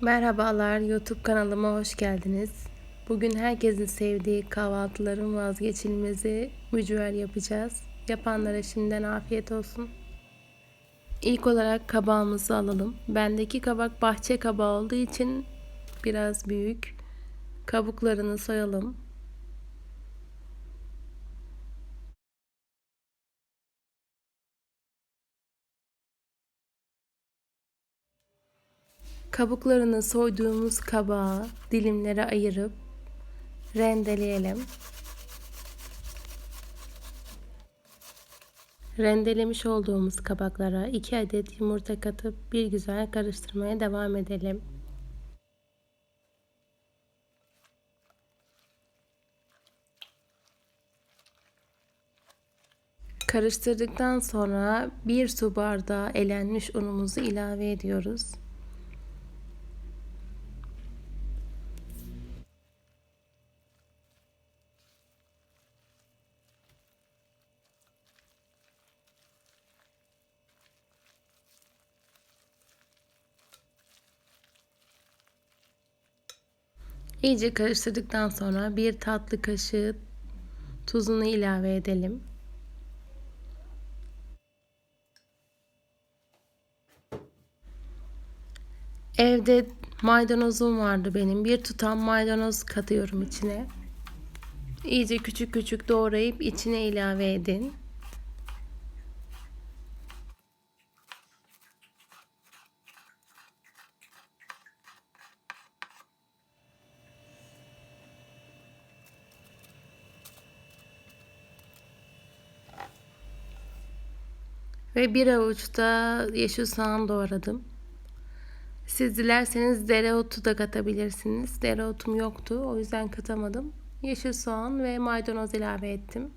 Merhabalar, YouTube kanalıma hoş geldiniz. Bugün herkesin sevdiği kahvaltıların vazgeçilmezi mücver yapacağız. Yapanlara şimdiden afiyet olsun. İlk olarak kabağımızı alalım. Bendeki kabak bahçe kabağı olduğu için biraz büyük. Kabuklarını soyalım. Kabuklarını soyduğumuz kabağı dilimlere ayırıp rendeleyelim. Rendelemiş olduğumuz kabaklara 2 adet yumurta katıp bir güzel karıştırmaya devam edelim. Karıştırdıktan sonra bir su bardağı elenmiş unumuzu ilave ediyoruz. İyice karıştırdıktan sonra bir tatlı kaşığı tuzunu ilave edelim. Evde maydanozum vardı benim. Bir tutam maydanoz katıyorum içine. İyice küçük küçük doğrayıp içine ilave edin. Ve bir avuç da yeşil soğan doğradım. Siz dilerseniz dereotu da katabilirsiniz. Dereotum yoktu. O yüzden katamadım. Yeşil soğan ve maydanoz ilave ettim.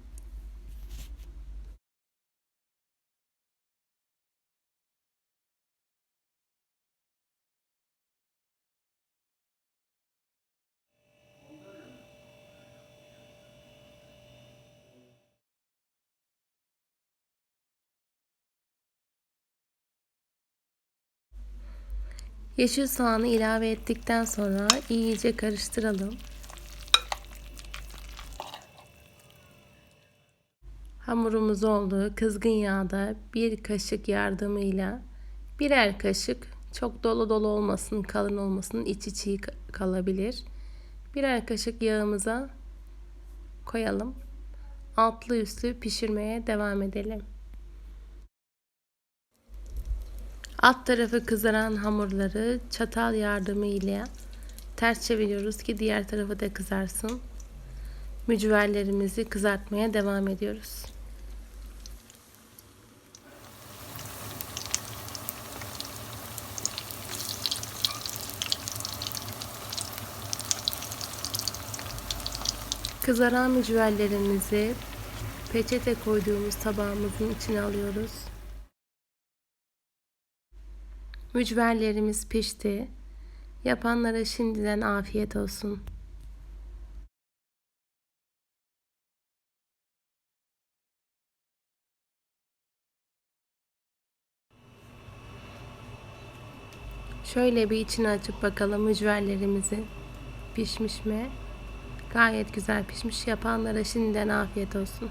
Yeşil soğanı ilave ettikten sonra iyice karıştıralım. Hamurumuz oldu. Kızgın yağda bir kaşık yardımıyla birer kaşık çok dolu dolu olmasın, kalın olmasın, içi çiğ kalabilir. Birer kaşık yağımıza koyalım. Altlı üstlü pişirmeye devam edelim. Alt tarafı kızaran hamurları çatal yardımıyla ters çeviriyoruz ki diğer tarafı da kızarsın. Mücverlerimizi kızartmaya devam ediyoruz. Kızaran mücverlerimizi peçete koyduğumuz tabağımızın içine alıyoruz. Mücverlerimiz pişti. Yapanlara şimdiden afiyet olsun. Şöyle bir içini açıp bakalım mücverlerimizi pişmiş mi? Gayet güzel pişmiş. Yapanlara şimdiden afiyet olsun.